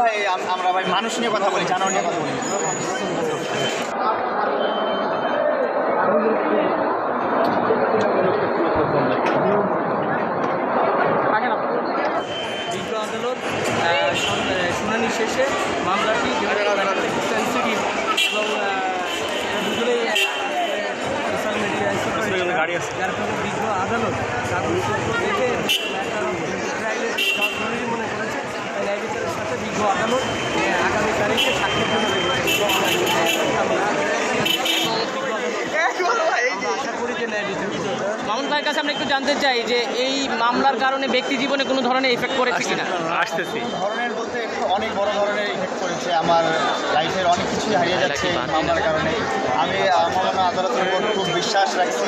ভাই আমরা ভাই মানুষ নিয়ে কথা বলি জানোয়ার নিয়ে কথা বলি। বিজ্ঞ আদালত শুনানি শেষে মামলাটি সেন্সিটিভ এবং দুজনেই সোশ্যাল মিডিয়ায় গাড়ি আছে। যার ফলে বিজ্ঞ আদালত কাগজপত্র আদালত আগামী তারিখে সাক্ষীর জন্য মামুন ভাইয়ের কাছে আমরা একটু জানতে চাই যে এই মামলার কারণে ব্যক্তি জীবনে কোনো ধরনের এফেক্ট করেছে কিনা? আসতেছি। ধরনের বলতে অনেক বড় ধরনের ইফেক্ট করেছে আমার লাইফের অনেক কিছুই হারিয়ে যাচ্ছে মামলার কারণে। আমি মৌলানা আদালতের উপর খুব বিশ্বাস রাখছি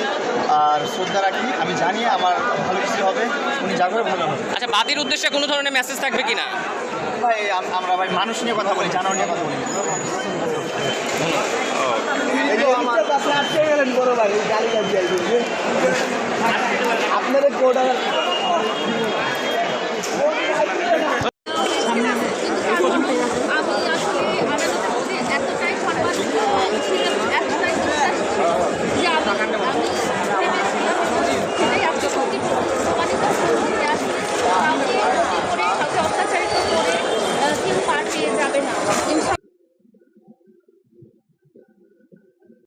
আর শ্রদ্ধা রাখি। আমি জানি আমার ভালো কিছু হবে উনি যা করে ভালো হবে। আচ্ছা বাদীর উদ্দেশ্যে কোনো ধরনের মেসেজ থাকবে কিনা? ভাই আম- আমরা ভাই মানুষ নিয়ে কথা বলি জানোয়ার নিয়ে কথা বলি। আপনাদের ও